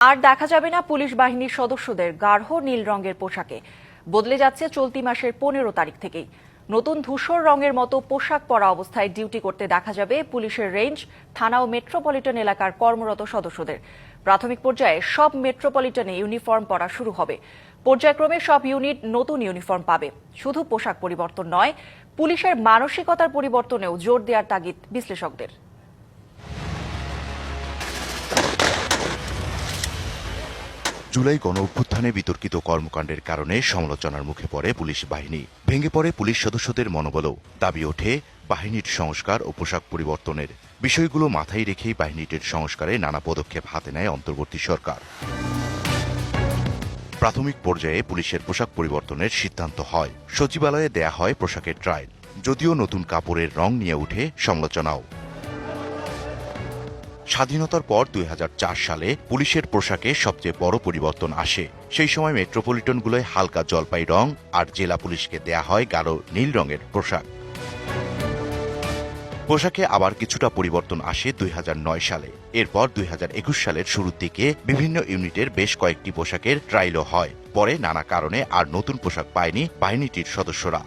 আর দেখা যাবে না পুলিশ বাহিনীর সদস্যদের গাঢ় নীল রঙের পোশাকে। বদলে যাচ্ছে চলতি মাসের পনেরো তারিখ থেকেই। নতুন ধূসর রঙের মতো পোশাক পরা অবস্থায় ডিউটি করতে দেখা যাবে পুলিশের রেঞ্জ, থানা ও মেট্রোপলিটন এলাকার কর্মরত সদস্যদের। প্রাথমিক পর্যায়ে সব মেট্রোপলিটনে ইউনিফর্ম পরা শুরু হবে। পর্যায়ক্রমে সব ইউনিট নতুন ইউনিফর্ম পাবে। শুধু পোশাক পরিবর্তন নয়, পুলিশের মানসিকতার পরিবর্তনেও জোর দেওয়ার তাগিদ বিশ্লেষকদের। জুলাই গণ অভ্যুত্থানে বিতর্কিত কর্মকাণ্ডের কারণে সমালোচনার মুখে পড়ে পুলিশ বাহিনী। ভেঙে পড়ে পুলিশ সদস্যদের মনোবলও। দাবি ওঠে, বাহিনীর সংস্কার ও পোশাক পরিবর্তনের। বিষয়গুলো মাথায় রেখেই বাহিনীটির সংস্কারে নানা পদক্ষেপ হাতে নেয় অন্তর্বর্তী সরকার। প্রাথমিক পর্যায়ে পুলিশের পোশাক পরিবর্তনের সিদ্ধান্ত হয়। সচিবালয়ে দেয়া হয় পোশাকের ট্রায়াল। যদিও নতুন কাপড়ের রং নিয়ে উঠে সমালোচনাও। স্বাধীনতার পর দুই হাজার চার সালে পুলিশের পোশাকে সবচেয়ে বড় পরিবর্তন আসে। সেই সময় মেট্রোপলিটনগুলোয় হালকা জলপাই রং আর জেলা পুলিশকে দেয়া হয় গাঢ় নীল রঙের পোশাক। পোশাকে আবার কিছুটা পরিবর্তন আসে দুই হাজার নয় সালে। এরপর দুই হাজার একুশ সালের শুরুর দিকে বিভিন্ন ইউনিটের বেশ কয়েকটি পোশাকের ট্রায়ালও হয়। পরে নানা কারণে আর নতুন পোশাক পায়নি বাহিনীটির সদস্যরা।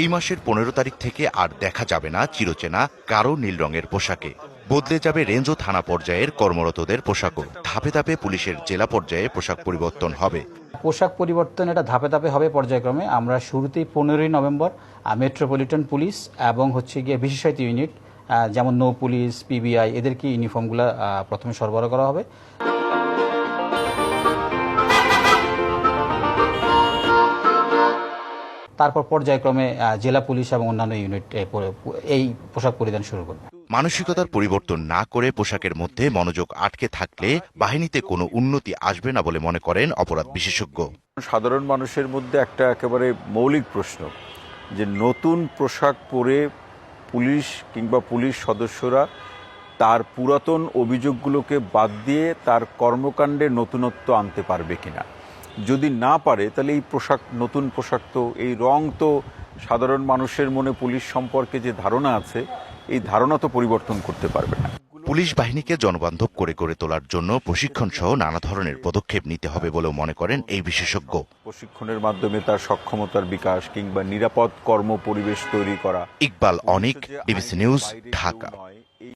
এই মাসের পনেরো তারিখ থেকে আর দেখা যাবে না চিরচেনা গাঢ় নীল রঙের পোশাকে। বদলে যাবে রেঞ্জ ও থানা পর্যায়ের কর্মরতদের পোশাকও। ধাপে ধাপে পুলিশের জেলা পর্যায়ে পোশাক পরিবর্তন হবে। পোশাক পরিবর্তন এটা ধাপে ধাপে হবে পর্যায়ক্রমে। আমরা শুরুতেই পনেরোই নভেম্বর মেট্রোপলিটন পুলিশ এবং হচ্ছে গিয়ে বিশেষায়িত ইউনিট যেমন নৌ পুলিশ পিবিআই এদেরকে ইউনিফর্মগুলো প্রথমে সরবরাহ করা হবে। তারপর পর্যায়ক্রমে জেলা পুলিশ এবং অন্যান্য ইউনিট এই পোশাক পরিধান শুরু করবে। মানসিকতার পরিবর্তন না করে পোশাকের মধ্যে মনোযোগ আটকে থাকলে বাহিনীতে কোনো উন্নতি আসবে না বলে মনে করেন অপরাধ বিশেষজ্ঞ। সাধারণ মানুষের মধ্যে একটা একেবারে মৌলিক প্রশ্ন যে নতুন পোশাক পরে পুলিশ কিংবা পুলিশ সদস্যরা তার পুরাতন অভিযোগগুলোকে বাদ দিয়ে তার কর্মকাণ্ডে নতুনত্ব আনতে পারবে কিনা। যদি না পারে তাহলে এই পোশাক নতুন পোশাক তো এই রং তো সাধারণ মানুষের মনে পুলিশ সম্পর্কে যে ধারণা আছে এই ধারণা তো পরিবর্তন করতে পারবে না। পুলিশ বাহিনীকে জনবান্ধব করে করে তোলার জন্য প্রশিক্ষণ সহ নানা ধরনের পদক্ষেপ নিতে হবে বলেও মনে করেন এই বিশেষজ্ঞ। প্রশিক্ষণের মাধ্যমে তার সক্ষমতার বিকাশ কিংবা নিরাপদ কর্ম পরিবেশ তৈরি করা। Iqbal Anik DBC news Dhaka.